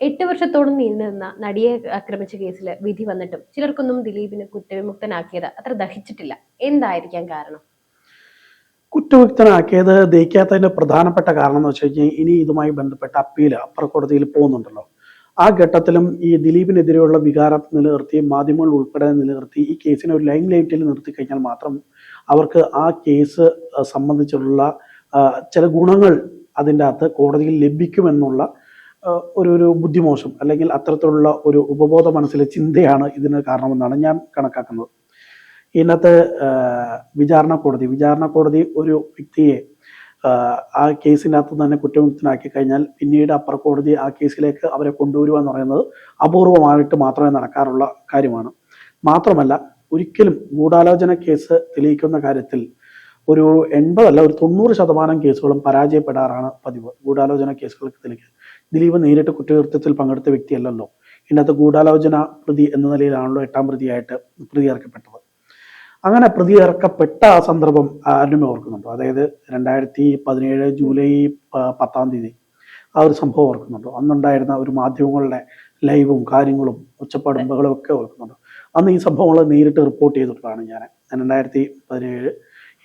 എട്ട് വർഷത്തോളം നീണ്ടുനിന്ന നടിയെ ആക്രമിച്ച കേസിൽ വിധി വന്നിട്ടും ചിലർക്കൊന്നും ദിലീപിനെ കുറ്റവിമുക്തനാക്കിയത് അത്ര ദഹിച്ചിട്ടില്ല. എന്തായിരിക്കാം കാരണം? കുറ്റവിമുക്തനാക്കിയത് ദഹിക്കാത്തതിന്റെ പ്രധാനപ്പെട്ട കാരണം എന്ന് വെച്ച് കഴിഞ്ഞാൽ ഇനി ഇതുമായി ബന്ധപ്പെട്ട അപ്പീൽ അപ്പർ കോടതിയിൽ പോകുന്നുണ്ടല്ലോ. ആ ഘട്ടത്തിലും ഈ ദിലീപിനെതിരെയുള്ള വികാരം നിലനിർത്തി മാധ്യമങ്ങൾ ഉൾപ്പെടെ നിലനിർത്തി ഈ കേസിനെ ഒരു ലൈം ലൈറ്റിൽ നിർത്തി കഴിഞ്ഞാൽ മാത്രം അവർക്ക് ആ കേസ് സംബന്ധിച്ചുള്ള ചില ഗുണങ്ങൾ അതിന്റെ അകത്ത് കോടതിയിൽ ലഭിക്കുമെന്നുള്ള ഒരു ഒരു ബുദ്ധിമോശം അല്ലെങ്കിൽ അത്തരത്തിലുള്ള ഒരു ഉപബോധ മനസ്സിലെ ചിന്തയാണ് ഇതിന് കാരണമെന്നാണ് ഞാൻ കണക്കാക്കുന്നത്. ഇന്നത്തെ വിചാരണ കോടതി വിചാരണ കോടതി ഒരു വ്യക്തിയെ ആ കേസിനകത്ത് തന്നെ കുറ്റമുക്തനാക്കി കഴിഞ്ഞാൽ പിന്നീട് അപ്പർ കോടതി ആ കേസിലേക്ക് അവരെ കൊണ്ടുവരിക എന്ന് പറയുന്നത് അപൂർവമായിട്ട് മാത്രമേ നടക്കാറുള്ള കാര്യമാണ്. മാത്രമല്ല ഒരിക്കലും ഗൂഢാലോചന കേസ് തെളിയിക്കുന്ന കാര്യത്തിൽ ഒരു എൺപതല്ല ഒരു തൊണ്ണൂറ് ശതമാനം കേസുകളും പരാജയപ്പെടാറാണ് പതിവ് ഗൂഢാലോചന കേസുകൾക്ക് തെളിയിക്കുക ദിലീപ് നേരിട്ട് കുറ്റകൃത്യത്തിൽ പങ്കെടുത്ത വ്യക്തിയല്ലല്ലോ. ഇതിനകത്ത് ഗൂഢാലോചന പ്രതി എന്ന നിലയിലാണല്ലോ എട്ടാം പ്രതിയായിട്ട് പ്രതി ഇറക്കപ്പെട്ടത് അങ്ങനെ പ്രതി ഇറക്കപ്പെട്ട ആ സന്ദർഭം ആരും ഓർക്കുന്നുണ്ടോ? അതായത് രണ്ടായിരത്തി പതിനേഴ് ജൂലൈ പത്താം തീയതി ആ ഒരു സംഭവം ഓർക്കുന്നുണ്ടോ? അന്നുണ്ടായിരുന്ന ഒരു മാധ്യമങ്ങളുടെ ലൈവും കാര്യങ്ങളും ഒച്ചപ്പാടും ബഹളവും ഒക്കെ ഓർക്കുന്നുണ്ടോ? അന്ന് ഈ സംഭവങ്ങൾ നേരിട്ട് റിപ്പോർട്ട് ചെയ്തിട്ടുള്ളതാണ് ഞാൻ. രണ്ടായിരത്തി പതിനേഴ്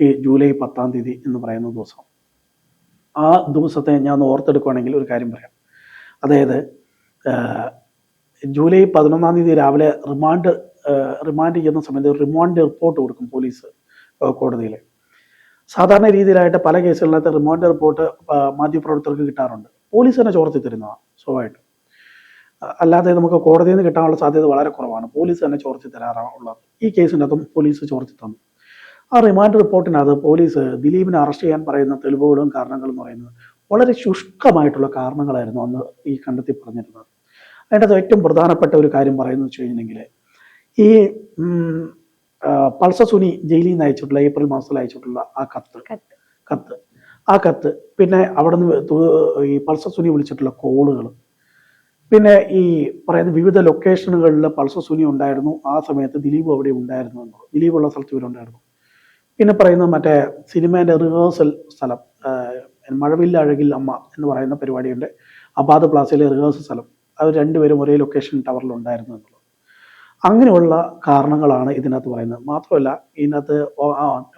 ഈ ജൂലൈ പത്താം തീയതി എന്ന് പറയുന്ന ദിവസം. ആ ദിവസത്തെ ഞാൻ ഓർത്തെടുക്കുകയാണെങ്കിൽ ഒരു കാര്യം പറയാം. അതായത് ജൂലൈ പതിനൊന്നാം തീയതി രാവിലെ റിമാൻഡ് റിമാൻഡ് ചെയ്യുന്ന സമയത്ത് റിമാൻഡ് റിപ്പോർട്ട് കൊടുക്കും പോലീസ് കോടതിയിൽ സാധാരണ രീതിയിലായിട്ട് പല കേസുകളിനകത്ത് റിമാൻഡ് റിപ്പോർട്ട് മാധ്യമപ്രവർത്തകർക്ക് കിട്ടാറുണ്ട്. പോലീസ് തന്നെ ചോർത്തി തരുന്നതാണ് സ്വാഭാവികമായിട്ടും അല്ലാതെ നമുക്ക് കോടതിയിൽ നിന്ന് കിട്ടാനുള്ള സാധ്യത വളരെ കുറവാണ്. പോലീസ് തന്നെ ചോർത്തി തരാറുള്ളത് ഈ കേസിനകത്തും പോലീസ് ചോർത്തി തന്നു. ആ റിമാൻഡ് റിപ്പോർട്ടിനകത്ത് പോലീസ് ദിലീപിനെ അറസ്റ്റ് ചെയ്യാൻ പറയുന്ന തെളിവുകളും കാരണങ്ങളും പറയുന്നത് വളരെ ശുഷ്കമായിട്ടുള്ള കാരണങ്ങളായിരുന്നു അന്ന് ഈ കണ്ടെത്തി പറഞ്ഞിരുന്നത്. അതിന്റെ ഏറ്റവും പ്രധാനപ്പെട്ട ഒരു കാര്യം പറയുന്നത് വെച്ച് കഴിഞ്ഞിട്ടുണ്ടെങ്കിൽ ഈ പൾസസുനി പൾസ സുനി ജയിലിൽ നിന്ന് അയച്ചിട്ടുള്ള ഏപ്രിൽ മാസത്തിൽ അയച്ചിട്ടുള്ള ആ കത്ത്. കത്ത്. ആ കത്ത്. പിന്നെ അവിടെ നിന്ന് ഈ പൾസ സുനി വിളിച്ചിട്ടുള്ള കോളുകൾ. പിന്നെ ഈ പറയുന്ന വിവിധ ലൊക്കേഷനുകളിൽ പൾസ സുനി ഉണ്ടായിരുന്നു. ആ സമയത്ത് ദിലീപ് അവിടെ ഉണ്ടായിരുന്നു എന്നുള്ളത്. ദിലീപ് ഉള്ള സ്ഥലത്ത് ഇവരുണ്ടായിരുന്നു. പിന്നെ പറയുന്ന മറ്റേ സിനിമേന്റെ റിഹേഴ്സൽ സ്ഥലം മഴവില്ല അഴകിൽ അമ്മ എന്ന് പറയുന്ന പരിപാടിയുണ്ട്. അബാദ് പ്ലാസയിലെ റിഹേഴ്സൽ സ്ഥലം. അത് രണ്ടുപേരും ഒരേ ലൊക്കേഷൻ ടവറിൽ ഉണ്ടായിരുന്നു എന്നുള്ളത്. അങ്ങനെയുള്ള കാരണങ്ങളാണ് ഇതിനകത്ത് പറയുന്നത്. മാത്രമല്ല ഇതിനകത്ത്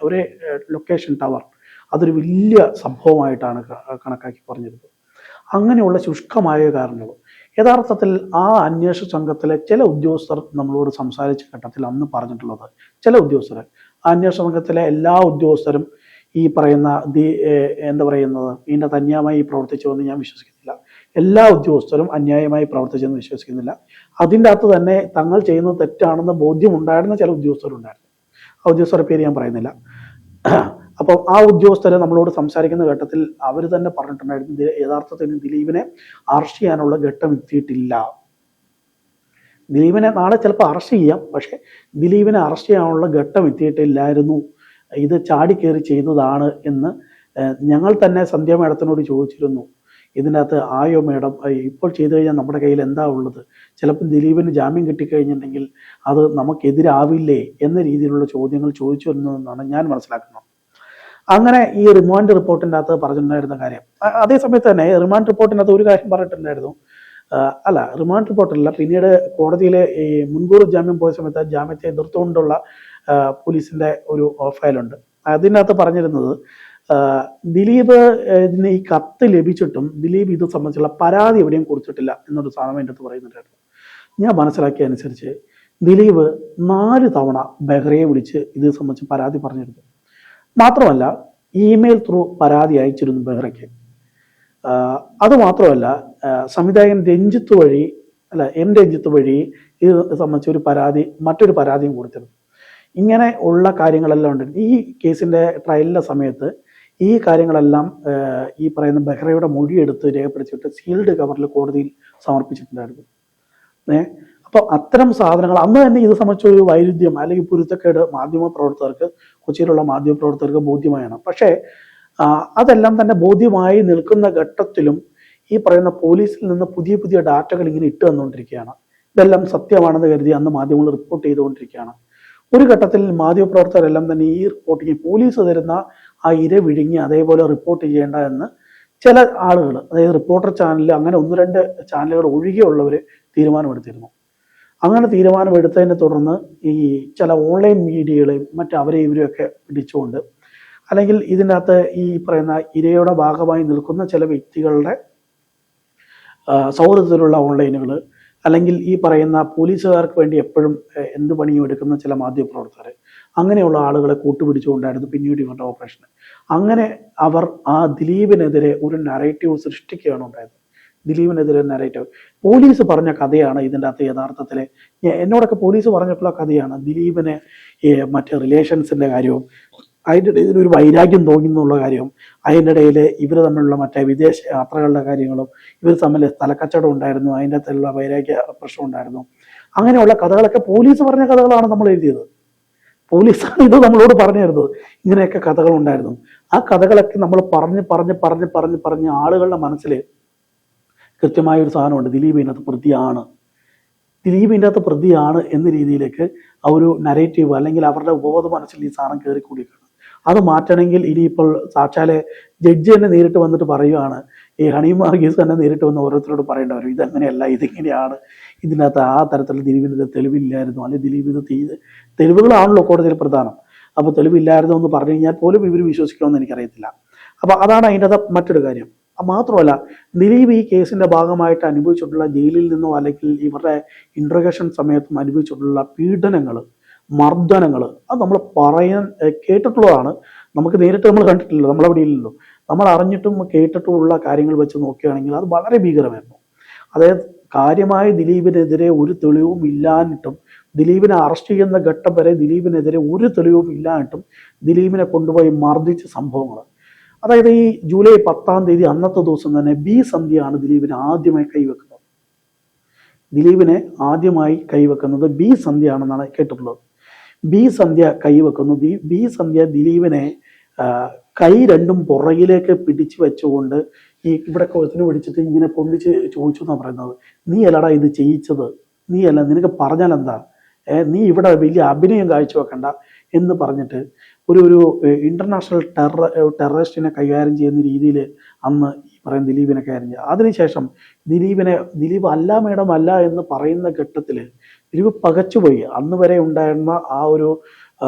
ഒരേ ലൊക്കേഷൻ ടവർ അതൊരു വലിയ സംഭവമായിട്ടാണ് കണക്കാക്കി പറഞ്ഞിരുന്നത്. അങ്ങനെയുള്ള ശുഷ്കമായ കാരണങ്ങൾ. യഥാർത്ഥത്തിൽ ആ അന്വേഷണ സംഘത്തിലെ ചില ഉദ്യോഗസ്ഥർ നമ്മളോട് സംസാരിച്ച ഘട്ടത്തിൽ അന്ന് പറഞ്ഞിട്ടുള്ളത് ചില ഉദ്യോഗസ്ഥർ അന്വേഷണ സംഘത്തിലെ എല്ലാ ഉദ്യോഗസ്ഥരും ഈ പറയുന്ന ദി എന്താ പറയുന്നത്? ഇതിന്റെ അന്യായമായി പ്രവർത്തിച്ചുവെന്ന് ഞാൻ വിശ്വസിക്കുന്നില്ല. എല്ലാ ഉദ്യോഗസ്ഥരും അന്യായമായി പ്രവർത്തിച്ചെന്ന് വിശ്വസിക്കുന്നില്ല. അതിന്റെ അകത്ത് തന്നെ തങ്ങൾ ചെയ്യുന്നത് തെറ്റാണെന്ന് ബോധ്യമുണ്ടായിരുന്ന ചില ഉദ്യോഗസ്ഥരുണ്ടായിരുന്നു. ആ ഉദ്യോഗസ്ഥരുടെ പേര് ഞാൻ പറയുന്നില്ല. അപ്പോൾ ആ ഉദ്യോഗസ്ഥരെ നമ്മളോട് സംസാരിക്കുന്ന ഘട്ടത്തിൽ അവർ തന്നെ പറഞ്ഞിട്ടുണ്ടായിരുന്നു യഥാർത്ഥത്തിൽ ദിലീപിനെ അറസ്റ്റ് ചെയ്യാനുള്ള ഘട്ടം എത്തിയിട്ടില്ല. ദിലീപിനെ നാളെ ചിലപ്പോൾ അറസ്റ്റ് ചെയ്യാം പക്ഷേ ദിലീപിനെ അറസ്റ്റ് ചെയ്യാനുള്ള ഘട്ടം എത്തിയിട്ടില്ലായിരുന്നു. ഇത് ചാടിക്കേറി ചെയ്തതാണ് എന്ന് ഞങ്ങൾ തന്നെ സന്ധ്യ മേഡത്തിനോട് ചോദിച്ചിരുന്നു. ഇതിനകത്ത് ആയോ മേഡം ഇപ്പോൾ ചെയ്തു കഴിഞ്ഞാൽ നമ്മുടെ കയ്യിൽ എന്താ ഉള്ളത്? ചിലപ്പോൾ ദിലീപിന് ജാമ്യം കിട്ടിക്കഴിഞ്ഞിട്ടുണ്ടെങ്കിൽ അത് നമുക്കെതിരാവില്ലേ? എന്ന രീതിയിലുള്ള ചോദ്യങ്ങൾ ചോദിച്ചു വരുന്നതെന്നാണ് ഞാൻ മനസ്സിലാക്കുന്നത്. അങ്ങനെ ഈ റിമാൻഡ് റിപ്പോർട്ടിന്റെ അകത്ത് പറഞ്ഞിട്ടുണ്ടായിരുന്ന കാര്യം. അതേസമയത്ത് അതേ സമയത്ത് തന്നെ റിമാൻഡ് റിപ്പോർട്ടിനകത്ത് ഒരു കാര്യം പറഞ്ഞിട്ടുണ്ടായിരുന്നു. അല്ല റിമാൻഡ് റിപ്പോർട്ടല്ല പിന്നീട് കോടതിയിലെ ഈ മുൻകൂർ ജാമ്യം പോയ സമയത്ത് ജാമ്യത്തെ എതിർത്തുകൊണ്ടുള്ള പോലീസിന്റെ ഒരു ഫയലുണ്ട് അതിനകത്ത് പറഞ്ഞിരുന്നത് ദിലീപ് ഈ കത്ത് ലഭിച്ചിട്ടും ദിലീപ് ഇത് സംബന്ധിച്ചുള്ള പരാതി എവിടെയും കൊടുത്തിട്ടില്ല എന്നൊരു സാധനം എന്റെ അടുത്ത് പറയുന്നുണ്ടായിരുന്നു. ഞാൻ മനസ്സിലാക്കിയ അനുസരിച്ച് ദിലീപ് നാല് തവണ ബെഹ്റയെ വിളിച്ച് ഇത് സംബന്ധിച്ച് പരാതി പറഞ്ഞിരുന്നു. മാത്രമല്ല ഇമെയിൽ ത്രൂ പരാതി അയച്ചിരുന്നു ബെഹ്റയ്ക്ക്. ആഹ് അത് മാത്രമല്ല ആഹ് സംവിധായകൻ രഞ്ജിത്ത് വഴി അല്ല എം രഞ്ജിത്ത് വഴി ഇത് സംബന്ധിച്ച് ഒരു പരാതി മറ്റൊരു പരാതിയും കൊടുത്തിരുന്നു. ഇങ്ങനെ ഉള്ള കാര്യങ്ങളെല്ലാം ഉണ്ട്. ഈ കേസിന്റെ ട്രയലിന്റെ സമയത്ത് ഈ കാര്യങ്ങളെല്ലാം ഈ പറയുന്ന ബെഹ്റയുടെ മൊഴിയെടുത്ത് രേഖപ്പെടുത്തിയിട്ട് സീൽഡ് കവറിൽ കോടതിയിൽ സമർപ്പിച്ചിട്ടുണ്ടായിരുന്നു. ഏ അപ്പോൾ അത്തരം സാധനങ്ങൾ അന്ന് തന്നെ ഇത് സംബന്ധിച്ച ഒരു വൈരുദ്ധ്യം അല്ലെങ്കിൽ പൊരുത്തക്കേട് മാധ്യമ പ്രവർത്തകർക്ക് കൊച്ചിയിലുള്ള മാധ്യമ പ്രവർത്തകർക്ക് ബോധ്യമായാണ്. പക്ഷേ അതെല്ലാം തന്നെ ബോധ്യമായി നിൽക്കുന്ന ഘട്ടത്തിലും ഈ പറയുന്ന പോലീസിൽ നിന്ന് പുതിയ പുതിയ ഡാറ്റകൾ ഇങ്ങനെ ഇട്ട് തന്നുകൊണ്ടിരിക്കുകയാണ്. ഇതെല്ലാം സത്യമാണെന്ന് കരുതി അന്ന് മാധ്യമങ്ങൾ റിപ്പോർട്ട് ചെയ്തുകൊണ്ടിരിക്കുകയാണ്. ഒരു ഘട്ടത്തിൽ മാധ്യമപ്രവർത്തകരെല്ലാം തന്നെ ഈ റിപ്പോർട്ടിങ് പോലീസ് തരുന്ന ആ ഇര വിഴുങ്ങി അതേപോലെ റിപ്പോർട്ട് ചെയ്യേണ്ട എന്ന് ചില ആളുകൾ അതായത് റിപ്പോർട്ടർ ചാനൽ അങ്ങനെ ഒന്ന് രണ്ട് ചാനലുകൾ ഒഴികെയുള്ളവർ തീരുമാനമെടുത്തിരുന്നു. അങ്ങനെ തീരുമാനമെടുത്തതിനെ തുടർന്ന് ഈ ചില ഓൺലൈൻ മീഡിയകളെയും അവരെ ഇവരെയൊക്കെ പിടിച്ചുകൊണ്ട് അല്ലെങ്കിൽ ഇതിനകത്ത് ഈ പറയുന്ന ഇരയുടെ ഭാഗമായി നിൽക്കുന്ന ചില വ്യക്തികളുടെ സൗഹൃദത്തിലുള്ള ഓൺലൈനുകൾ അല്ലെങ്കിൽ ഈ പറയുന്ന പോലീസുകാർക്ക് വേണ്ടി എപ്പോഴും എന്ത് പണിയും എടുക്കുന്ന ചില മാധ്യമപ്രവർത്തകർ അങ്ങനെയുള്ള ആളുകളെ കൂട്ടുപിടിച്ചുകൊണ്ടായിരുന്നു പിന്നീട് ഇവരുടെ ഓപ്പറേഷൻ. അങ്ങനെ അവർ ആ ദിലീപിനെതിരെ ഒരു നറേറ്റീവ് സൃഷ്ടിക്കുകയാണ് ഉണ്ടായത്. ദിലീപിനെതിരെ നറേറ്റീവ് പോലീസ് പറഞ്ഞ കഥയാണ് ഇതിന്റെ അകത്ത് യഥാർത്ഥത്തിലെ. എന്നോടൊക്കെ പോലീസ് പറഞ്ഞിട്ടുള്ള കഥയാണ് ദിലീപിനെ മറ്റേ റിലേഷൻസിന്റെ കാര്യവും അതിന്റെ ഇടയിൽ ഒരു വൈരാഗ്യം തോന്നി എന്നുള്ള കാര്യവും അതിന്റെ ഇടയിൽ ഇവർ തമ്മിലുള്ള മറ്റേ വിദേശ യാത്രകളുടെ കാര്യങ്ങളും ഇവർ തമ്മിൽ സ്ഥലക്കച്ചവടം ഉണ്ടായിരുന്നു അതിന്റെ അകത്തുള്ള വൈരാഗ്യ പ്രശ്നം ഉണ്ടായിരുന്നു. അങ്ങനെയുള്ള കഥകളൊക്കെ പോലീസ് പറഞ്ഞ കഥകളാണ് നമ്മൾ എഴുതിയത്. പോലീസാണ് ഇത് നമ്മളോട് പറഞ്ഞു തരുന്നത്. ഇങ്ങനെയൊക്കെ കഥകളുണ്ടായിരുന്നു ആ കഥകളൊക്കെ നമ്മൾ പറഞ്ഞ് പറഞ്ഞ് പറഞ്ഞ് പറഞ്ഞ് പറഞ്ഞ് ആളുകളുടെ മനസ്സിൽ കൃത്യമായ ഒരു സാധനമുണ്ട്. ദിലീപ് ഇതിനകത്ത് പ്രതിയാണ്. ദിലീപ് ഇതിനകത്ത് പ്രതിയാണ് എന്ന രീതിയിലേക്ക് ആ ഒരു നരേറ്റീവ് അല്ലെങ്കിൽ അവരുടെ ഉപബോധ മനസ്സിൽ ഈ സാധനം കയറിക്കൂടിയിരിക്കണം അത് മാറ്റണമെങ്കിൽ ഇനിയിപ്പോൾ സാക്ഷാലെ ജഡ്ജി തന്നെ നേരിട്ട് വന്നിട്ട് പറയുവാണ്. ഈ ഹണി മാർഗീസ് തന്നെ നേരിട്ട് വന്ന് ഓരോരുത്തരോട് പറയേണ്ട വരും. ഇതങ്ങനെയല്ല ഇതിങ്ങനെയാണ്. ഇതിനകത്ത് ആ തരത്തിലുള്ള ദിലീപിന് തെളിവില്ലായിരുന്നു. അല്ലെങ്കിൽ ദിലീപ് ഇത് തെളിവുകളാണല്ലോ കോടതിയിൽ പ്രധാനം. അപ്പോൾ തെളിവില്ലായിരുന്നു എന്ന് പറഞ്ഞു കഴിഞ്ഞാൽ പോലും ഇവർ വിശ്വസിക്കണമെന്ന് എനിക്കറിയത്തില്ല. അപ്പോൾ അതാണ് അതിന്റെ മറ്റൊരു കാര്യം. മാത്രമല്ല ദിലീപ് ഈ കേസിന്റെ ഭാഗമായിട്ട് അനുഭവിച്ചിട്ടുള്ള ജയിലിൽ നിന്നോ അല്ലെങ്കിൽ ഇവരുടെ ഇൻട്രഗേഷൻ സമയത്തും അനുഭവിച്ചിട്ടുള്ള പീഡനങ്ങൾ മർദ്ദനങ്ങൾ. അത് നമ്മൾ പറയാൻ കേട്ടിട്ടുള്ളതാണ്. നമുക്ക് നേരിട്ട് നമ്മൾ കണ്ടിട്ടില്ല നമ്മളവിടെ ഇല്ലല്ലോ. നമ്മൾ അറിഞ്ഞിട്ടും കേട്ടിട്ടുമുള്ള കാര്യങ്ങൾ വെച്ച് നോക്കുകയാണെങ്കിൽ അത് വളരെ ഭീകരമായിരുന്നു. അതായത് കാര്യമായ ദിലീപിനെതിരെ ഒരു തെളിവും ഇല്ലാഞ്ഞിട്ടും ദിലീപിനെ അറസ്റ്റ് ചെയ്യുന്ന ഘട്ടം വരെ ദിലീപിനെതിരെ ഒരു തെളിവും ഇല്ലാഞ്ഞിട്ടും ദിലീപിനെ കൊണ്ടുപോയി മർദ്ദിച്ച സംഭവങ്ങൾ. അതായത് ഈ ജൂലൈ പത്താം തീയതി അന്നത്തെ ദിവസം തന്നെ ബി സന്ധ്യയാണ് ദിലീപിനെ ആദ്യമായി കൈവെക്കുന്നത്. ദിലീപിനെ ആദ്യമായി കൈവെക്കുന്നത് ബി സന്ധ്യയാണെന്നാണ് കേട്ടിട്ടുള്ളത്. ബി സന്ധ്യ കൈവെക്കുന്നു. ബി സന്ധ്യ ദിലീപിനെ കൈ രണ്ടും പുറകിലേക്ക് പിടിച്ചു വെച്ചുകൊണ്ട് ഈ ഇവിടെ കൊഴുത്തിന് പിടിച്ചിട്ട് ഇങ്ങനെ പൊന്തിച്ച് ചോദിച്ചു എന്നാണ് പറയുന്നത്. നീ അല്ലടാ ഇത് ചെയ്യിച്ചത്. നീ അല്ല നിനക്ക് പറഞ്ഞാൽ എന്താ? നീ ഇവിടെ വലിയ അഭിനയം കാഴ്ചവെക്കണ്ട. എന്ന് പറഞ്ഞിട്ട് ഒരു ഒരു ഇന്റർനാഷണൽ ടെറർ ടെററിസ്റ്റിനെ കൈകാര്യം ചെയ്യുന്ന രീതിയിൽ അന്ന് ഈ പറയുന്ന ദിലീപിനെ കൈകാര്യം ചെയ്യുക അതിനുശേഷം ദിലീപിനെ ദിലീപ് അല്ല മേഡം അല്ല എന്ന് പറയുന്ന ഘട്ടത്തിൽ ദിലീപ് പകച്ചുപോയി. അന്ന് വരെ ഉണ്ടായിരുന്ന ആ ഒരു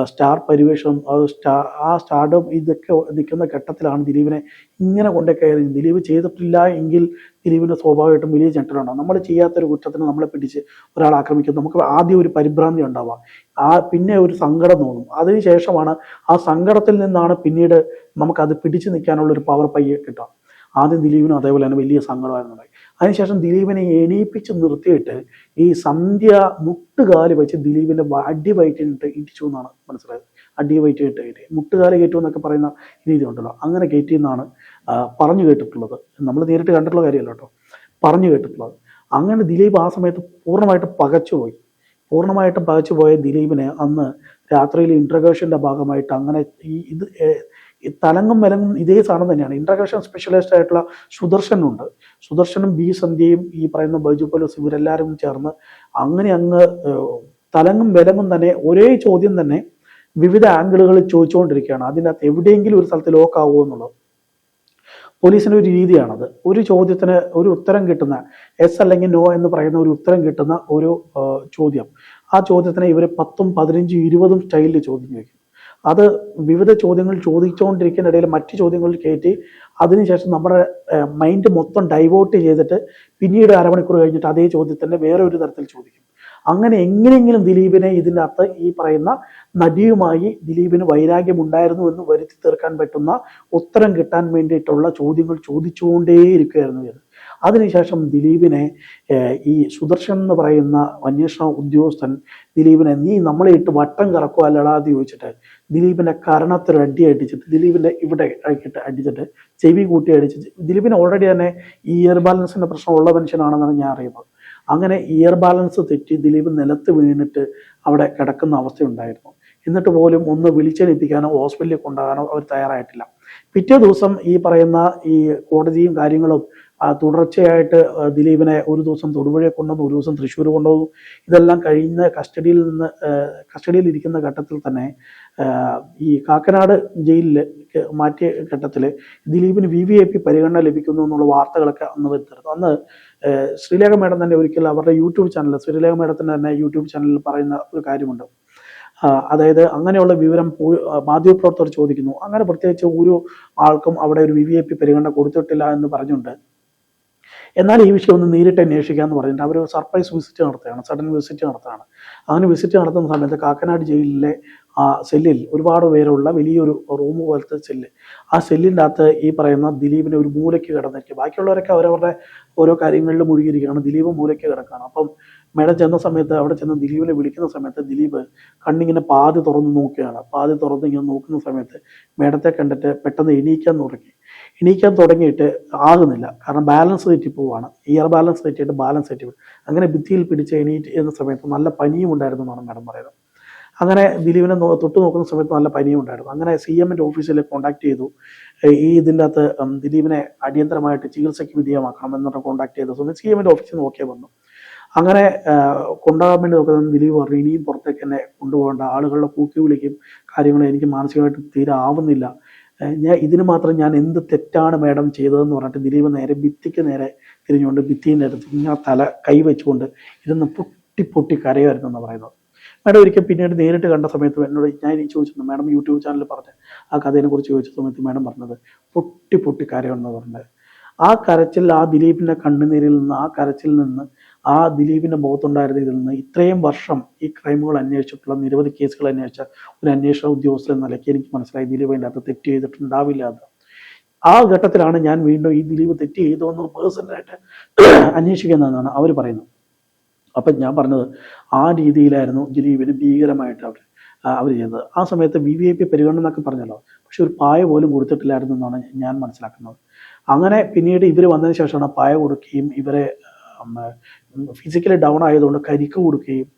സ്റ്റാർ പരിവേഷം സ്റ്റാർ ആ സ്റ്റാർഡം ഇതൊക്കെ നിൽക്കുന്ന ഘട്ടത്തിലാണ് ദിലീപിനെ ഇങ്ങനെ കൊണ്ടേ കയറി ദിലീപ് ചെയ്തിട്ടില്ല എങ്കിൽ ദിലീപിന് സ്വാഭാവികമായിട്ടും വലിയ ചെട്ടലുണ്ടാവും നമ്മൾ ചെയ്യാത്തൊരു കുറ്റത്തിന് നമ്മളെ പിടിച്ച് ഒരാൾ ആക്രമിക്കുന്നത് നമുക്ക് ആദ്യം ഒരു പരിഭ്രാന്തി ഉണ്ടാവാം. ആ പിന്നെ ഒരു സങ്കടം തോന്നും. അതിനുശേഷമാണ് ആ സങ്കടത്തിൽ നിന്നാണ് പിന്നീട് നമുക്കത് പിടിച്ചു നിൽക്കാനുള്ള ഒരു പവർ പയ്യെ കിട്ടുക. ആദ്യം ദിലീപിനും അതേപോലെ തന്നെ വലിയ സങ്കടമായിരുന്നു. അതിനുശേഷം ദിലീപിനെ എണീപ്പിച്ച് നിർത്തിയിട്ട് ഈ സന്ധ്യ മുട്ടുകാൽ വെച്ച് ദിലീപിന്റെ അടി വയറ്റിനിട്ട് ഇടിച്ചു എന്നാണ് മനസ്സിലായത്. അടി വയറ്റിട്ട് കയറ്റി. മുട്ടുകാൽ കയറ്റു എന്നൊക്കെ പറയുന്ന രീതി ഉണ്ടല്ലോ അങ്ങനെ കയറ്റി എന്നാണ് പറഞ്ഞു കേട്ടിട്ടുള്ളത്. നമ്മൾ നേരിട്ട് കണ്ടിട്ടുള്ള കാര്യമല്ല കേട്ടോ. പറഞ്ഞു കേട്ടിട്ടുള്ളത്. അങ്ങനെ ദിലീപ് ആ സമയത്ത് പൂർണമായിട്ട് പകച്ചുപോയി പൂർണമായിട്ടും പകച്ചുപോയ ദിലീപിനെ അന്ന് രാത്രിയിൽ ഇൻട്രഗേഷന്റെ ഭാഗമായിട്ട് അങ്ങനെ ഈ ഇത് തലങ്ങും വിലങ്ങും ഇതേ സാധനം തന്നെയാണ്. ഇൻട്രഗ്രേഷൻ സ്പെഷ്യലിസ്റ്റ് ആയിട്ടുള്ള സുദർശനുണ്ട്. സുദർശനും ബി സന്ധ്യയും ഈ പറയുന്ന ബൈജു പോലീസ് ഇവരെല്ലാവരും ചേർന്ന് അങ്ങനെ അങ്ങ് തലങ്ങും വിലങ്ങും തന്നെ ഒരേ ചോദ്യം തന്നെ വിവിധ ആംഗിളുകളിൽ ചോദിച്ചുകൊണ്ടിരിക്കുകയാണ്. അതിനകത്ത് എവിടെയെങ്കിലും ഒരു സ്ഥലത്ത് ലോക്ക് ആവുമോ എന്നുള്ളത്. പോലീസിന്റെ ഒരു രീതിയാണത്. ഒരു ചോദ്യത്തിന് ഒരു ഉത്തരം കിട്ടുന്ന എസ് അല്ലെങ്കിൽ നോ എന്ന് പറയുന്ന ഒരു ഉത്തരം കിട്ടുന്ന ഒരു ചോദ്യം. ആ ചോദ്യത്തിന് ഇവർ പത്തും പതിനഞ്ചും ഇരുപതും സ്റ്റൈലിൽ ചോദ്യം ചോദിക്കും. അത് വിവിധ ചോദ്യങ്ങൾ ചോദിച്ചുകൊണ്ടിരിക്കുന്ന ഇടയിൽ മറ്റു ചോദ്യങ്ങൾ കയറ്റി അതിനുശേഷം നമ്മുടെ മൈൻഡ് മൊത്തം ഡൈവേർട്ട് ചെയ്തിട്ട് പിന്നീട് അരമണിക്കൂർ കഴിഞ്ഞിട്ട് അതേ ചോദ്യത്തിന്റെ വേറെ ഒരു തരത്തിൽ ചോദിക്കും. അങ്ങനെ എങ്ങനെയെങ്കിലും ദിലീപിനെ ഇതിന്റെ അകത്ത് ഈ പറയുന്ന നടിയുമായി ദിലീപിന് വൈരാഗ്യം ഉണ്ടായിരുന്നു എന്ന് വരുത്തി തീർക്കാൻ പറ്റുന്ന ഉത്തരം കിട്ടാൻ വേണ്ടിയിട്ടുള്ള ചോദ്യങ്ങൾ ചോദിച്ചുകൊണ്ടേയിരിക്കുകയായിരുന്നു ഇത് അതിനുശേഷം ദിലീപിനെ ഈ സുദർശൻ എന്ന് പറയുന്ന അന്വേഷണ ഉദ്യോഗസ്ഥൻ ദിലീപിനെ നീ നമ്മളെ ഇട്ട് വട്ടം കറക്കുക അല്ലടാ എന്ന് ചോദിച്ചിട്ട് ദിലീപിന്റെ കരണത്തിൽ അടി അടിച്ചിട്ട് ദിലീപിന്റെ ഇവിടെ ആക്കിയിട്ട് അടിച്ചിട്ട് ചെവി കൂട്ടി അടിച്ചിട്ട് ദിലീപിന് ഓൾറെഡി തന്നെ ഇയർ ബാലൻസിന്റെ പ്രശ്നമുള്ള മനുഷ്യനാണെന്നാണ് ഞാൻ അറിയുന്നത്. അങ്ങനെ ഇയർ ബാലൻസ് തെറ്റി ദിലീപ് നിലത്ത് വീണിട്ട് അവിടെ കിടക്കുന്ന അവസ്ഥയുണ്ടായിരുന്നു. എന്നിട്ട് പോലും ഒന്ന് വിളിച്ചെണീപ്പിക്കാനോ ഹോസ്പിറ്റലിൽ കൊണ്ടുപോകാനോ അവർ തയ്യാറായിട്ടില്ല. പിറ്റേ ദിവസം ഈ പറയുന്ന ഈ കോടതിയും കാര്യങ്ങളും തുടർച്ചയായിട്ട് ദിലീപിനെ ഒരു ദിവസം തൊടുപുഴയെ കൊണ്ടുവന്നു ഒരു ദിവസം തൃശ്ശൂർ കൊണ്ടുവന്നു. ഇതെല്ലാം കഴിഞ്ഞ കസ്റ്റഡിയിൽ നിന്ന് കസ്റ്റഡിയിൽ ഇരിക്കുന്ന ഘട്ടത്തിൽ തന്നെ ഈ കാക്കനാട് ജയിലിൽ മാറ്റിയ ഘട്ടത്തിൽ ദിലീപിന് വി വി ഐ പി പരിഗണന ലഭിക്കുന്നു എന്നുള്ള വാർത്തകളൊക്കെ അന്ന് വരുത്തിരുന്നു അന്ന് ശ്രീലേഖ മേഡം തന്നെ ഒരിക്കൽ അവരുടെ യൂട്യൂബ് ചാനൽ ശ്രീലേഖ മേഡത്തിന്റെ തന്നെ യൂട്യൂബ് ചാനലിൽ പറയുന്ന ഒരു കാര്യമുണ്ട്. അതായത് അങ്ങനെയുള്ള വിവരം മാധ്യമപ്രവർത്തകർ ചോദിക്കുന്നു. അങ്ങനെ പ്രത്യേകിച്ച് ഒരു ആൾക്കും അവിടെ ഒരു വി വി ഐ പി പരിഗണന കൊടുത്തിട്ടില്ല എന്ന് പറഞ്ഞുണ്ട്. എന്നാൽ ഈ വിഷയം ഒന്ന് നേരിട്ട് അന്വേഷിക്കുക എന്ന് പറഞ്ഞിട്ട് അവർ സർപ്രൈസ് വിസിറ്റ് നടത്തുകയാണ്. സഡൻ വിസിറ്റ് നടത്തുകയാണ്. അങ്ങനെ വിസിറ്റ് നടത്തുന്ന സമയത്ത് കാക്കനാട് ജയിലിലെ ആ സെല്ലിൽ ഒരുപാട് പേരുള്ള വലിയൊരു റൂം പോലത്തെ സെല്ല് ആ സെല്ലിന്റെ അകത്ത് ഈ പറയുന്ന ദിലീപിനെ ഒരു മൂലയ്ക്ക് കിടന്നിരിക്കുക ബാക്കിയുള്ളവരൊക്കെ അവരവരുടെ ഓരോ കാര്യങ്ങളിൽ മുഴുകിയിരിക്കുകയാണ്. ദിലീപ് മൂലയ്ക്ക് കിടക്കുകയാണ് അപ്പം മേഡം ചെന്ന സമയത്ത് അവിടെ ചെന്ന് ദിലീപിനെ വിളിക്കുന്ന സമയത്ത് ദിലീപ് കണ്ണിങ്ങനെ പാതി തുറന്ന് നോക്കുകയാണ്. പാതി തുറന്ന് ഇങ്ങനെ നോക്കുന്ന സമയത്ത് മേഡത്തെ കണ്ടിട്ട് പെട്ടെന്ന് എണീക്കാൻ തുടങ്ങി. എണീക്കാൻ തുടങ്ങിയിട്ട് ആകുന്നില്ല. കാരണം ബാലൻസ് തെറ്റി പോവാണ്. ഇയർ ബാലൻസ് തെറ്റിയിട്ട് ബാലൻസ് തെറ്റി. അങ്ങനെ ഭിത്തിയിൽ പിടിച്ച് എണീറ്റ് എന്ന സമയത്ത് നല്ല പനിയും ഉണ്ടായിരുന്നു എന്നാണ് മേഡം പറയുന്നത്. അങ്ങനെ ദിലീപിനെ തൊട്ട് നോക്കുന്ന സമയത്ത് നല്ല പനിയും ഉണ്ടായിരുന്നു. അങ്ങനെ സി എമ്മിന്റെ ഓഫീസിൽ കോൺടാക്ട് ചെയ്തു. ഈ ഇതിന്റെ അകത്ത് ദിലീപിനെ അടിയന്തരമായിട്ട് ചികിത്സയ്ക്ക് വിധേയമാക്കണം എന്നിട്ട് കോൺടാക്ട് ചെയ്ത സമയത്ത് സി എമ്മിന്റെ ഓഫീസിൽ നോക്കിയേ വന്നു. അങ്ങനെ കൊണ്ടുപോകാൻ വേണ്ടി നോക്കുന്നത് ദിലീപ് പറഞ്ഞു ഇനിയും പുറത്തേക്ക് എന്നെ കൊണ്ടുപോകേണ്ട. ആളുകളുടെ കൂക്കി വിളിക്കും. കാര്യങ്ങൾ എനിക്ക് മാനസികമായിട്ട് തീരെ ആവുന്നില്ല. ഞാൻ ഇതിന് മാത്രം ഞാൻ എന്ത് തെറ്റാണ് മാഡം ചെയ്തതെന്ന് പറഞ്ഞിട്ട് ദിലീപ് നേരെ ഭിത്തിക്ക് നേരെ തിരിഞ്ഞുകൊണ്ട് ഭിത്തിന്റെ അടുത്ത് ഇങ്ങനെ തല കൈ വെച്ചുകൊണ്ട് ഇരുന്ന് പൊട്ടി പൊട്ടി കരയായിരുന്നു എന്ന് പറയുന്നത്. മാഡം ഒരിക്കൽ പിന്നീട് നേരിട്ട് കണ്ട സമയത്ത് എന്നോട് ഞാൻ ഈ ചോദിച്ചിരുന്നു മാഡം യൂട്യൂബ് ചാനൽ പറഞ്ഞ ആ കഥയെ കുറിച്ച് ചോദിച്ച സമയത്ത് മാഡം പറഞ്ഞത് പൊട്ടി പൊട്ടി കരയുണ്ടെന്ന് പറഞ്ഞത്. ആ കരച്ചിൽ ആ ദിലീപിന്റെ കണ്ണുനീരിൽ നിന്ന് ആ കരച്ചിൽ നിന്ന് ആ ദിലീപിന്റെ മുഖത്തുണ്ടായിരുന്ന ഇതിൽ നിന്ന് ഇത്രയും വർഷം ഈ ക്രൈമുകൾ അന്വേഷിച്ചിട്ടുള്ള നിരവധി കേസുകൾ അന്വേഷിച്ച ഒരു അന്വേഷണ ഉദ്യോഗസ്ഥൻ എന്ന നിലയ്ക്ക് എനിക്ക് മനസ്സിലായി. ദിലീപ് അതിന്റെ അകത്ത് തെറ്റ് ചെയ്തിട്ടുണ്ടാവില്ല അത് ആ ഘട്ടത്തിലാണ് ഞാൻ വീണ്ടും ഈ ദിലീപ് തെറ്റ് ചെയ്തു എന്ന് പേഴ്സണലായിട്ട് അന്വേഷിക്കുന്നതെന്നാണ് അവർ പറയുന്നത്. അപ്പം ഞാൻ പറഞ്ഞത് ആ രീതിയിലായിരുന്നു ദിലീപിന് ഭീകരമായിട്ട് അവർ അവർ ചെയ്തത്. ആ സമയത്ത് വി വി ഐ പി പരിഗണന എന്നൊക്കെ പറഞ്ഞല്ലോ. പക്ഷെ ഒരു പായ പോലും കൊടുത്തിട്ടില്ലായിരുന്നു എന്നാണ് ഞാൻ മനസ്സിലാക്കുന്നത്. അങ്ങനെ പിന്നീട് ഇവർ വന്നതിന് ശേഷമാണ് പായ കൊടുക്കുകയും ഇവരെ ഫിസിക്കലി ഡൗൺ ആയതുകൊണ്ട് കരിക്ക് കൊടുക്കുകയും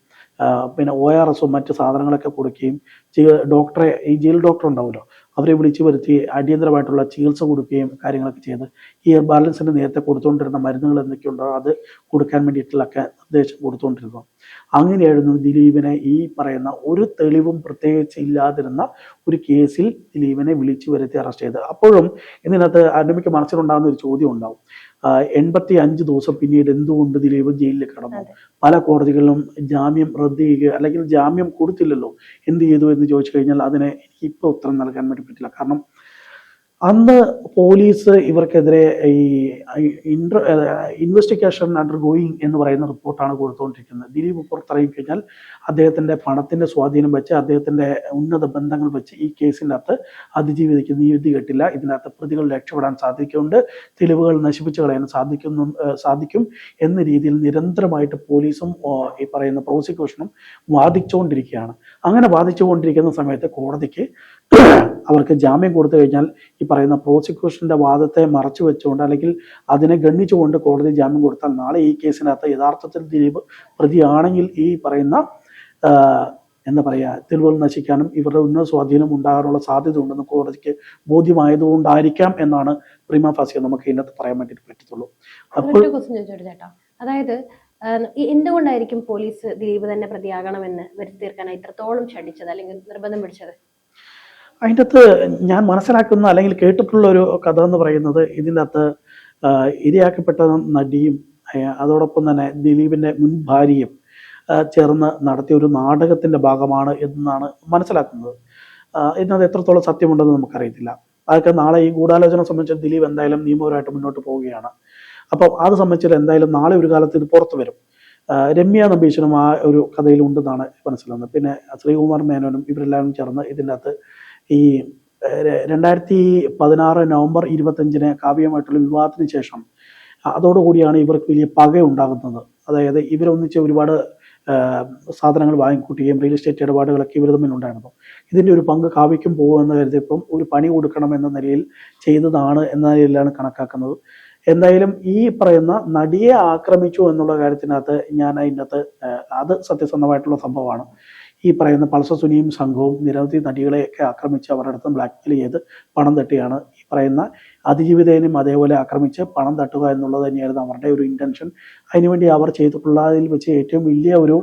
പിന്നെ ഒ ആർ എസും മറ്റ് സാധനങ്ങളൊക്കെ കൊടുക്കുകയും ഡോക്ടറെ ഈ ജയിൽ ഡോക്ടർ ഉണ്ടാവുമല്ലോ അവരെ വിളിച്ചു വരുത്തി അടിയന്തരമായിട്ടുള്ള ചികിത്സ കൊടുക്കുകയും കാര്യങ്ങളൊക്കെ ചെയ്ത് ഈ ബാലൻസിന് നേരത്തെ കൊടുത്തുകൊണ്ടിരുന്ന മരുന്നുകൾ എന്തൊക്കെയുണ്ടോ അത് കൊടുക്കാൻ വേണ്ടിയിട്ടുള്ളൊക്കെ നിർദ്ദേശം കൊടുത്തുകൊണ്ടിരുന്നു. അങ്ങനെയായിരുന്നു ദിലീപിനെ ഈ പറയുന്ന ഒരു തെളിവും പ്രത്യേകിച്ച് ഇല്ലാതിരുന്ന ഒരു കേസിൽ ദിലീപിനെ വിളിച്ചു വരുത്തി അറസ്റ്റ് ചെയ്തത്. അപ്പോഴും ഇതിനകത്ത് അനുമിക്ക് മനസ്സിലുണ്ടാകുന്ന ഒരു ചോദ്യം ഉണ്ടാവും. എൺപത്തി അഞ്ച് ദിവസം പിന്നീട് എന്തുകൊണ്ട് ദിലീപ് ജയിലിൽ കടന്നു? പല കോടതികളിലും ജാമ്യം റദ്ദ് ചെയ്യുക അല്ലെങ്കിൽ ജാമ്യം കൊടുത്തില്ലല്ലോ എന്ത് ചെയ്തു എന്ന് ചോദിച്ചു കഴിഞ്ഞാൽ അതിനെ എനിക്ക് ഇപ്പോൾ ഉത്തരം നൽകാൻ വേണ്ടി പറ്റില്ല. കാരണം അന്ന് പോലീസ് ഇവർക്കെതിരെ ഈ ഇൻട്ര ഇൻവെസ്റ്റിഗേഷൻ അണ്ടർ ഗോയിങ് എന്ന് പറയുന്ന റിപ്പോർട്ടാണ് കൊടുത്തുകൊണ്ടിരിക്കുന്നത് ദിലീപ് പുറത്തിറങ്ങി കഴിഞ്ഞാൽ അദ്ദേഹത്തിന്റെ പണത്തിന്റെ സ്വാധീനം വെച്ച് അദ്ദേഹത്തിന്റെ ഉന്നത ബന്ധങ്ങൾ വെച്ച് ഈ കേസിന്റെ അകത്ത് അതിജീവിതയ്ക്ക് നീതി കെട്ടില്ല. ഇതിനകത്ത് പ്രതികൾ രക്ഷപ്പെടാൻ സാധിക്കുന്നുണ്ട്. തെളിവുകൾ നശിപ്പിച്ചു കളയാൻ സാധിക്കുന്നു സാധിക്കും എന്ന രീതിയിൽ നിരന്തരമായിട്ട് പോലീസും ഈ പറയുന്ന പ്രോസിക്യൂഷനും വാദിച്ചുകൊണ്ടിരിക്കുകയാണ്. അങ്ങനെ വാദിച്ചുകൊണ്ടിരിക്കുന്ന സമയത്ത് കോടതിക്ക് അവർക്ക് ജാമ്യം കൊടുത്തു കഴിഞ്ഞാൽ ഈ പറയുന്ന പ്രോസിക്യൂഷന്റെ വാദത്തെ മറച്ചു വെച്ചുകൊണ്ട് അല്ലെങ്കിൽ അതിനെ ഗണ്ണിച്ചുകൊണ്ട് കോടതി ജാമ്യം കൊടുത്താൽ നാളെ ഈ കേസിനകത്ത് യഥാർത്ഥത്തിൽ ദിലീപ് പ്രതിയാണെങ്കിൽ ഈ പറയുന്ന എന്താ പറയുക തെളിവുകൾ നശിക്കാനും ഇവരുടെ ഉന്നത സ്വാധീനം ഉണ്ടാകാനുള്ള സാധ്യത ഉണ്ടെന്ന് കോടതിക്ക് ബോധ്യമായതുകൊണ്ടായിരിക്കാം എന്നാണ് പ്രീമ ഫാസിയ നമുക്ക് ഇതിനകത്ത് പറയാൻ വേണ്ടിയിട്ട് പറ്റത്തുള്ളൂ. അതായത് എന്തുകൊണ്ടായിരിക്കും പോലീസ് ദിലീപ് തന്നെ പ്രതിയാകണമെന്ന് വരുത്തി തീർക്കാനായി ഇത്രത്തോളം ക്ഷണിച്ചത് അല്ലെങ്കിൽ നിർബന്ധം പിടിച്ചത്? അതിന്റെ അകത്ത് ഞാൻ മനസ്സിലാക്കുന്ന അല്ലെങ്കിൽ കേട്ടിട്ടുള്ള ഒരു കഥ എന്ന് പറയുന്നത് ഇതിന്റെ അകത്ത് ഇരയാക്കപ്പെട്ട നടിയും അതോടൊപ്പം തന്നെ ദിലീപിന്റെ മുൻ ഭാര്യയും ചേർന്ന് നടത്തിയ ഒരു നാടകത്തിന്റെ ഭാഗമാണ് എന്നാണ് മനസ്സിലാക്കുന്നത്. ഇതിനകത്ത് എത്രത്തോളം സത്യമുണ്ടെന്ന് നമുക്കറിയത്തില്ല. അതൊക്കെ നാളെ ഈ ഗൂഢാലോചന സംബന്ധിച്ച് ദിലീപ് എന്തായാലും നിയമപരമായിട്ട് മുന്നോട്ട് പോവുകയാണ്. അപ്പം അത് സംബന്ധിച്ച് എന്തായാലും നാളെ ഒരു കാലത്ത് ഇത് പുറത്തു വരും. രമ്യ നമ്പീശനും ആ ഒരു കഥയിലുണ്ടെന്നാണ് മനസ്സിലാവുന്നത്. പിന്നെ ശ്രീകുമാർ മേനോനും ഇവരെല്ലാവരും ചേർന്ന് ഇതിന്റെ അകത്ത് ഈ രണ്ടായിരത്തി പതിനാറ് നവംബർ ഇരുപത്തഞ്ചിന് കാവ്യമായിട്ടുള്ള വിവാഹത്തിന് ശേഷം അതോടുകൂടിയാണ് ഇവർക്ക് വലിയ പക ഉണ്ടാകുന്നത് അതായത് ഇവരൊന്നിച്ച് ഒരുപാട് സാധനങ്ങൾ വാങ്ങിക്കൂട്ടുകയും റിയൽ എസ്റ്റേറ്റ് ഇടപാടുകളൊക്കെ ഇവർ തമ്മിൽ ഉണ്ടായിരുന്നു. ഇതിന്റെ ഒരു പങ്ക് കാവ്യക്കും പോകുമെന്ന് കരുതിയപ്പം ഒരു പണി കൊടുക്കണം എന്ന നിലയിൽ ചെയ്തതാണ് എന്ന നിലയിലാണ് കണക്കാക്കുന്നത്. എന്തായാലും ഈ പറയുന്ന നടിയെ ആക്രമിച്ചു എന്നുള്ള കാര്യത്തിനകത്ത് ഞാൻ അതിനകത്ത് അത് സത്യസന്ധമായിട്ടുള്ള സംഭവമാണ്. ഈ പറയുന്ന പൾസ സുനിയും സംഘവും നിരവധി നടികളെയൊക്കെ ആക്രമിച്ച് അവരുടെ അടുത്ത് ബ്ലാക്ക്മെയിൽ ചെയ്ത് പണം തട്ടിയാണ്. ഈ പറയുന്ന അതിജീവിതേനും അതേപോലെ ആക്രമിച്ച് പണം തട്ടുക എന്നുള്ളത് തന്നെയായിരുന്നു അവരുടെ ഒരു ഇന്റൻഷൻ അതിനുവേണ്ടി അവർ ചെയ്തിട്ടുള്ളതിൽ വെച്ച് ഏറ്റവും വലിയ ഒരു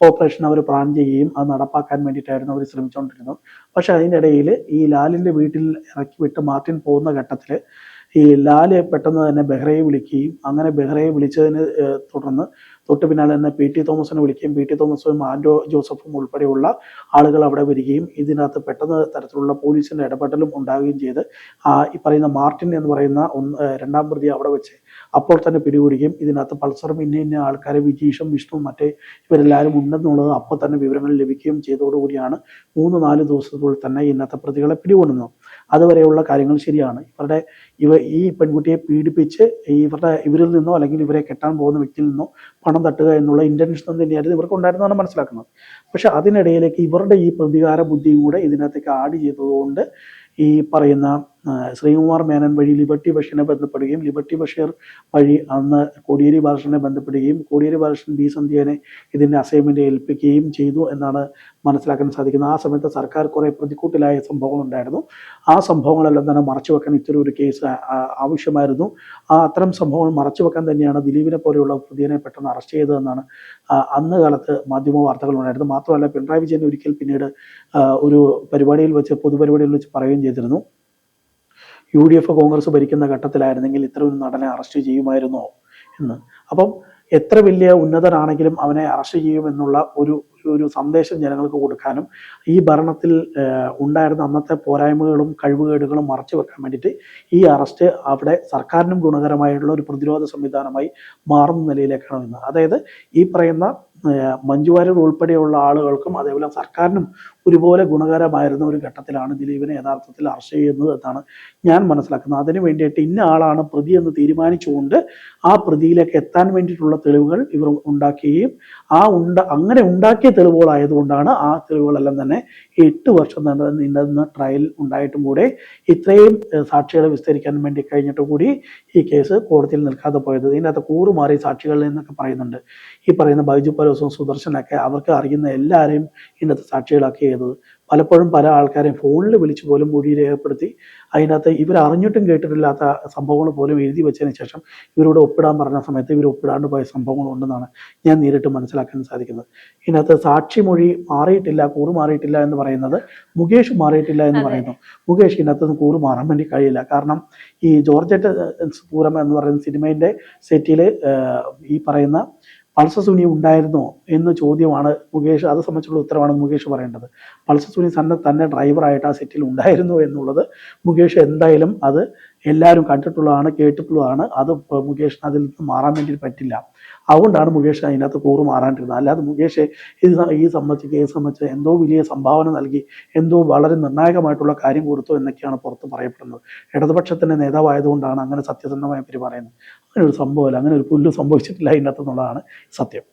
ഓപ്പറേഷൻ അവർ പ്ലാൻ ചെയ്യുകയും അത് നടപ്പാക്കാൻ വേണ്ടിയിട്ടായിരുന്നു അവർ ശ്രമിച്ചുകൊണ്ടിരുന്നത്. പക്ഷെ അതിനിടയിൽ ഈ ലാലിന്റെ വീട്ടിൽ ഇറക്കി വിട്ട് മാർട്ടിൻ പോകുന്ന ഘട്ടത്തിൽ ഈ ലാൽ പെട്ടെന്ന് തന്നെ ബെഹ്റയെ വിളിക്കുകയും അങ്ങനെ ബെഹ്റയെ വിളിച്ചതിന് തുടർന്ന് തൊട്ട് പിന്നാലെ തന്നെ പി ടി തോമസിനെ വിളിക്കുകയും പി ടി തോമസും ആൻഡോ ജോസഫും ഉൾപ്പെടെയുള്ള ആളുകൾ അവിടെ വരികയും ഇതിനകത്ത് പെട്ടെന്ന് തരത്തിലുള്ള പോലീസിന്റെ ഇടപെടലും ഉണ്ടാവുകയും ചെയ്ത് ഈ പറയുന്ന മാർട്ടിൻ എന്ന് പറയുന്ന രണ്ടാം പ്രതി അവിടെ വെച്ച് അപ്പോൾ തന്നെ പിടികൂടുകയും ഇതിനകത്ത് പൾസറും ഇന്ന ഇന്ന ആൾക്കാരെ വിജീഷും വിഷ്ണുവും മറ്റേ ഇവരെല്ലാവരും ഉണ്ടെന്നുള്ളത് അപ്പോൾ തന്നെ വിവരങ്ങൾ ലഭിക്കുകയും ചെയ്തതോടുകൂടിയാണ് മൂന്ന് നാല് ദിവസത്തിനുള്ളിൽ തന്നെ ഇന്നത്തെ പ്രതികളെ പിടികൂടുന്നത്. അതുവരെയുള്ള കാര്യങ്ങൾ ശരിയാണ്. ഇവരുടെ ഇവ ഈ പെൺകുട്ടിയെ പീഡിപ്പിച്ച് ഇവരുടെ ഇവരിൽ നിന്നോ അല്ലെങ്കിൽ ഇവരെ കെട്ടാൻ പോകുന്ന വ്യക്തിയിൽ നിന്നോ പണം തട്ടുക എന്നുള്ള ഇന്റൻഷൻ തന്നെയായിരുന്നു ഇവർക്ക് ഉണ്ടായിരുന്നതാണ് മനസ്സിലാക്കുന്നത്. പക്ഷെ അതിനിടയിലേക്ക് ഇവരുടെ ഈ പ്രതികാര ബുദ്ധിയും കൂടെ ഇതിനകത്തേക്ക് ആഡ് ചെയ്തതുകൊണ്ട് ഈ പറയുന്ന ശ്രീകുമാർ മേനൻ വഴി ലിബർട്ടി ബഷീറിനെ ബന്ധപ്പെടുകയും ലിബർട്ടി ബഷീർ വഴി അന്ന് കോടിയേരി ബാലകൃഷ്ണനെ ബന്ധപ്പെടുകയും കോടിയേരി ബാലകൃഷ്ണൻ ബി സന്ധ്യനെ ഇതിന്റെ അസൈൻമെന്റ് ഏൽപ്പിക്കുകയും ചെയ്തു എന്നാണ് മനസ്സിലാക്കാൻ സാധിക്കുന്നത്. ആ സമയത്ത് സർക്കാർ കുറേ പ്രതിക്കൂട്ടിലായ സംഭവങ്ങളുണ്ടായിരുന്നു. ആ സംഭവങ്ങളെല്ലാം തന്നെ മറച്ചു വെക്കാൻ ഇത്തരം ഒരു കേസ് ആവശ്യമായിരുന്നു. ആ അത്തരം സംഭവങ്ങൾ മറച്ചു വെക്കാൻ തന്നെയാണ് ദിലീപിനെ പോലെയുള്ള പ്രതിയെ പെട്ടെന്ന് അറസ്റ്റ് ചെയ്തതെന്നാണ് അന്ന് കാലത്ത് മാധ്യമ വാർത്തകൾ ഉണ്ടായിരുന്നു മാത്രമല്ല പിണറായി വിജയൻ ഒരിക്കൽ പിന്നീട് ഒരു പരിപാടിയിൽ വെച്ച് പൊതുപരിപാടിയിൽ വെച്ച് പറയുകയും ചെയ്തിരുന്നു. യു ഡി എഫ് കോൺഗ്രസ് ഭരിക്കുന്ന ഘട്ടത്തിലായിരുന്നെങ്കിൽ ഇത്ര ഒരു നടനെ അറസ്റ്റ് ചെയ്യുമായിരുന്നോ എന്ന്. അപ്പം എത്ര വലിയ ഉന്നതനാണെങ്കിലും അവനെ അറസ്റ്റ് ചെയ്യുമെന്നുള്ള ഒരു ഒരു സന്ദേശം ജനങ്ങൾക്ക് കൊടുക്കാനും ഈ ഭരണത്തിൽ ഉണ്ടായിരുന്ന അന്നത്തെ പോരായ്മകളും കഴിവുകേടുകളും മറച്ചു വെക്കാൻ വേണ്ടിയിട്ട് ഈ അറസ്റ്റ് അവിടെ സർക്കാരിനും ഗുണകരമായിട്ടുള്ള ഒരു പ്രതിരോധ സംവിധാനമായി മാറുന്ന നിലയിലേക്കാണ് ഇന്ന് അതായത് ഈ പറയുന്ന മഞ്ജുവാര്യർ മഞ്ജു ഉൾപ്പെടെയുള്ള ആളുകൾക്കും അതേപോലെ സർക്കാരിനും ഒരുപോലെ ഗുണകരമായിരുന്ന ഒരു ഘട്ടത്തിലാണ് ദിലീപിനെ യഥാർത്ഥത്തിൽ അറസ്റ്റ് ചെയ്യുന്നത് എന്നാണ് ഞാൻ മനസ്സിലാക്കുന്നത്. അതിനു വേണ്ടിയിട്ട് ഇന്ന ആളാണ് പ്രതി എന്ന് തീരുമാനിച്ചുകൊണ്ട് ആ പ്രതിയിലേക്ക് എത്താൻ വേണ്ടിയിട്ടുള്ള തെളിവുകൾ ഇവർ ഉണ്ടാക്കുകയും ആ ഉണ്ട അങ്ങനെ ഉണ്ടാക്കിയ തെളിവുകളായതുകൊണ്ടാണ് ആ തെളിവുകളെല്ലാം തന്നെ എട്ട് വർഷം നീണ്ട നീണ്ടുന്ന ട്രയൽ ഉണ്ടായിട്ടും കൂടെ ഇത്രയും സാക്ഷികളെ വിസ്തരിക്കാൻ വേണ്ടി കഴിഞ്ഞിട്ട് കൂടി ഈ കേസ് കോടതിയിൽ നിൽക്കാതെ പോയത്. ഇതിനകത്ത് കൂറുമാറി സാക്ഷികളിൽ നിന്നൊക്കെ പറയുന്നുണ്ട്. ഈ പറയുന്ന ബൈജു പലോസും സുദർശനൊക്കെ അവർക്ക് അറിയുന്ന എല്ലാവരെയും ഇതിനകത്ത് സാക്ഷികളാക്കി ചെയ്തത്. പലപ്പോഴും പല ആൾക്കാരെയും ഫോണിൽ വിളിച്ചു പോലും മൊഴി രേഖപ്പെടുത്തി അതിനകത്ത് ഇവർ അറിഞ്ഞിട്ടും കേട്ടിട്ടില്ലാത്ത സംഭവങ്ങൾ പോലും എഴുതി വെച്ചതിന് ശേഷം ഇവരോട് ഒപ്പിടാൻ പറഞ്ഞ സമയത്ത് ഇവർ ഒപ്പിടാണ്ട് പോയ സംഭവങ്ങളുണ്ടെന്നാണ് ഞാൻ നേരിട്ട് മനസ്സിലാക്കാൻ സാധിക്കുന്നത്. ഇതിനകത്ത് സാക്ഷി മൊഴി മാറിയിട്ടില്ല കൂറ് മാറിയിട്ടില്ല എന്ന് പറയുന്നത് മുകേഷ് മാറിയിട്ടില്ല എന്ന് പറയുന്നു. മുകേഷ് ഇതിനകത്ത് കൂറ് മാറാൻ വേണ്ടി കഴിയില്ല. കാരണം ഈ ജോർജറ്റ് പൂരം എന്ന് പറയുന്ന സിനിമയിന്റെ സെറ്റിൽ ഈ പറയുന്ന പൾസ സുനി ഉണ്ടായിരുന്നോ എന്ന ചോദ്യമാണ് മുകേഷ്. അത് സംബന്ധിച്ചുള്ള ഉത്തരവാണ് മുകേഷ് പറയേണ്ടത്. പൾസ സുനി തന്നെ തന്നെ ഡ്രൈവറായിട്ട് ആ സെറ്റിൽ ഉണ്ടായിരുന്നു എന്നുള്ളത് മുകേഷ് എന്തായാലും അത് എല്ലാവരും കണ്ടിട്ടുള്ളതാണ് കേട്ടിട്ടുള്ളതാണ്. അത് മുകേഷിന് അതിൽ നിന്ന് മാറാൻ വേണ്ടി പറ്റില്ല. അതുകൊണ്ടാണ് മുകേഷ് അതിനകത്ത് കൂറ് മാറാണ്ടിരുന്നത് അല്ലാതെ മുകേഷ് ഇത് ഈ സംബന്ധിച്ച് കേസ് സംബന്ധിച്ച് എന്തോ വലിയ സംഭാവന നൽകി എന്തോ വളരെ നിർണായകമായിട്ടുള്ള കാര്യം കൊടുത്തു എന്നൊക്കെയാണ് പുറത്ത് പറയപ്പെടുന്നത്. ഇടതുപക്ഷത്തിന്റെ നേതാവായതുകൊണ്ടാണ് അങ്ങനെ സത്യസന്ധമായ പറയുന്നത്. അങ്ങനെ ഒരു സംഭവമല്ല അങ്ങനെ ഒരു പുല്ല് സംഭവിച്ചിട്ടില്ല ഇതിനകത്ത് എന്നുള്ളതാണ് സത്യം.